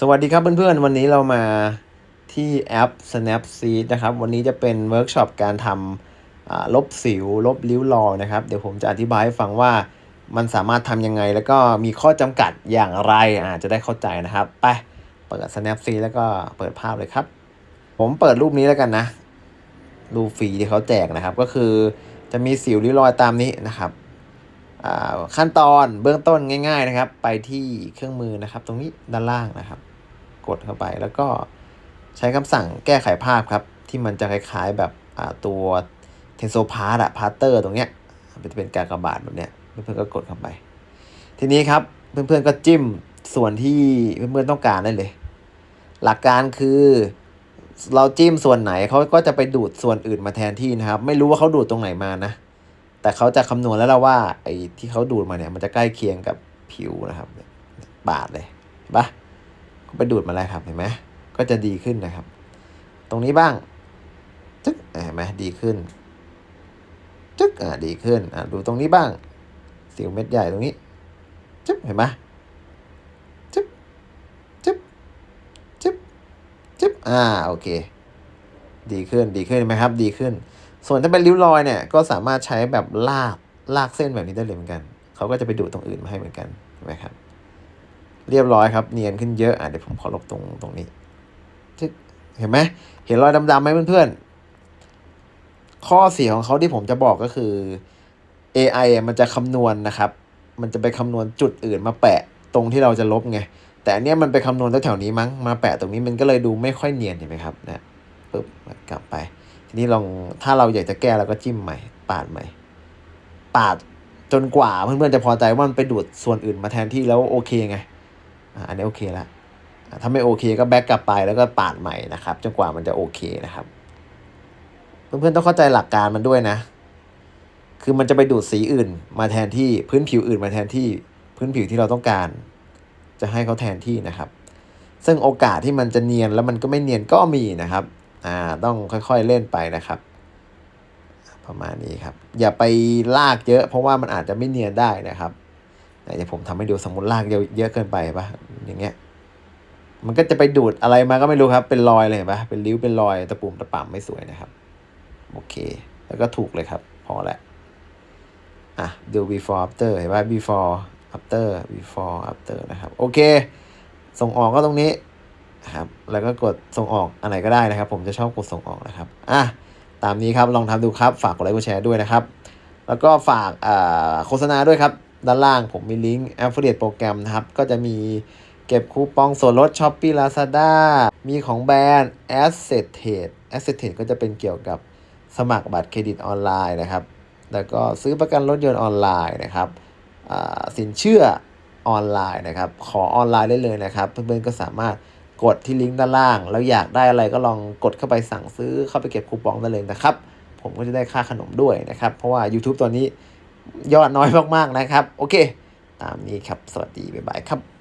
สวัสดีครับเพื่อนๆ วันนี้เรามาที่แอป Snapseed นะครับ วันนี้จะเป็นเวิร์กช็อปการทำลบสิว ลบริ้วรอยนะครับ เดี๋ยวผมจะอธิบายให้ฟังว่ามันสามารถทำยังไง แล้วก็มีข้อจำกัดอย่างไรอ่าจะได้เข้าใจนะครับ ไป เปิด Snapseed แล้วก็เปิดภาพเลยครับ ผมเปิดรูปนี้แล้วกันนะ รูปฟรีที่เขาแจกนะครับ ก็คือจะมีสิวริ้วรอยตามนี้นะครับขั้นตอนเบื้องต้นง่าย ๆนะครับ ไปที่เครื่องมือนะครับ ตรงนี้ด้านล่างนะครับ กดเข้าไป แล้วก็ใช้คำสั่งแก้ไขภาพครับ ที่มันจะคล้ายๆแบบตัวเทนโซพาร์ตอะพาร์เตอร์ตรงเนี้ยมันจะเป็นการกระบาดแบบเนี้ยเพื่อนๆก็กดเข้าไป ทีนี้ครับเพื่อนๆก็จิ้มส่วนที่เพื่อนๆต้องการได้เลย หลักการคือเราจิ้มส่วนไหนเขาก็จะไปดูดส่วนอื่นมาแทนที่นะครับ ไม่รู้ว่าเขาดูดตรงไหนมานะ แต่เขาจะคำนวณแล้วว่าไอ้ที่เขาดูดมาเนี่ยมันจะใกล้เคียงกับผิวนะครับ บาดเลยเห็นปะ ก็ไปดูดมาแล้วครับเห็นไหมก็จะดีขึ้นนะครับ ตรงนี้บ้างจึ๊กเห็นไหมดีขึ้นจึ๊กอ่าดีขึ้นอ่าดูตรงนี้บ้าง สิวเม็ดใหญ่ตรงนี้จึ๊บเห็นไหมจึ๊บจึ๊บจึ๊บจึ๊บอ่าโอเค ดีขึ้นดีขึ้นเห็นไหมครับ ดีขึ้น ส่วนถ้าเป็นริ้วรอยเนี่ยก็สามารถใช้แบบลากลากเส้นแบบนี้ได้เลยเหมือนกัน เขาก็จะไปดูดตรงอื่นมาให้เหมือนกันเห็นไหมครับ เรียบร้อยครับ เนียนขึ้นเยอะอะเดี๋ยวผมขอลบตรงตรงนี้เห็นไหมเห็นรอยดำๆไหมเพื่อนๆ ข้อเสียของเขาที่ผมจะบอกก็คือ AI มันจะคำนวณนะครับ มันจะไปคำนวณจุดอื่นมาแปะตรงที่เราจะลบไง แต่อันเนี้ยมันไปคำนวณแถวๆนี้มั้ง มาแปะตรงนี้มันก็เลยดูไม่ค่อยเนียนเห็นไหมครับนะปึ๊บกลับไป ทีนี้ลองถ้าเราอยากจะแก้เราก็จิ้มใหม่ ปาดใหม่ ปาดจนกว่าเพื่อนๆจะพอใจว่ามันไปดูดส่วนอื่นมาแทนที่แล้วโอเคไง อันนี้โอเคแล้วอะถ้าไม่โอเคก็แบ็กกลับไปแล้วก็ปาดใหม่นะครับจนกว่ามันจะโอเคนะครับ เพื่อนๆต้องเข้าใจหลักการมันด้วยนะ คือมันจะไปดูดสีอื่น มาแทนที่พื้นผิวอื่นมาแทนที่พื้นผิวที่เราต้องการ จะให้เขาแทนที่นะครับ ซึ่งโอกาสที่มันจะเนียนแล้วมันก็ไม่เนียนก็มีนะครับอ่าต้องค่อยๆเล่นไปนะครับ ประมาณนี้ครับ อย่าไปลากเยอะ เพราะว่ามันอาจจะไม่เนียนได้นะครับเดี๋ยวผมทำให้ดูสมมติลากเยอะเยอะเกินไปปะ อย่างเงี้ย มันก็จะไปดูดอะไรมาก็ไม่รู้ครับ เป็นรอยเลยเห็นปะเป็นริ้วเป็นรอยตะปุ่มตะป่ำไม่สวยนะครับ โอเค แล้วก็ถูกเลยครับ พอแล้วอะดู before after เห็นปะ before after before after นะครับ โอเค ส่งออกก็ตรงนี้ครับ แล้วก็กดส่งออกอันไหนก็ได้นะครับ ผมจะชอบกดส่งออกนะครับ อะ ตามนี้ครับ ลองทำดูครับ ฝากกดไลค์กดแชร์ด้วยนะครับ แล้วก็ฝากโฆษณาด้วยครับ ด้านล่างผมมีลิงก์ Affiliate โปรแกรมนะครับ ก็จะมี เก็บคูปองส่วนลด Shopee Lazada มีของแบรนด์ Asset Trade Asset Trade ก็จะเป็นเกี่ยวกับสมัครบัตรเครดิตออนไลน์นะครับ แล้วก็ซื้อประกันรถยนต์ออนไลน์นะครับสินเชื่อออนไลน์นะครับ ขอออนไลน์ได้เลยนะครับ เพื่อนๆก็สามารถกดที่ลิงก์ด้านล่าง แล้วอยากได้อะไรก็ลองกดเข้าไปสั่งซื้อเข้าไปเก็บคูปองได้เลยนะครับ ผมก็จะได้ค่าขนมด้วยนะครับ เพราะว่า YouTube ตัวนี้ยอดน้อยมากๆนะครับ โอเค ตามนี้ครับ สวัสดี บ๊ายบายครับ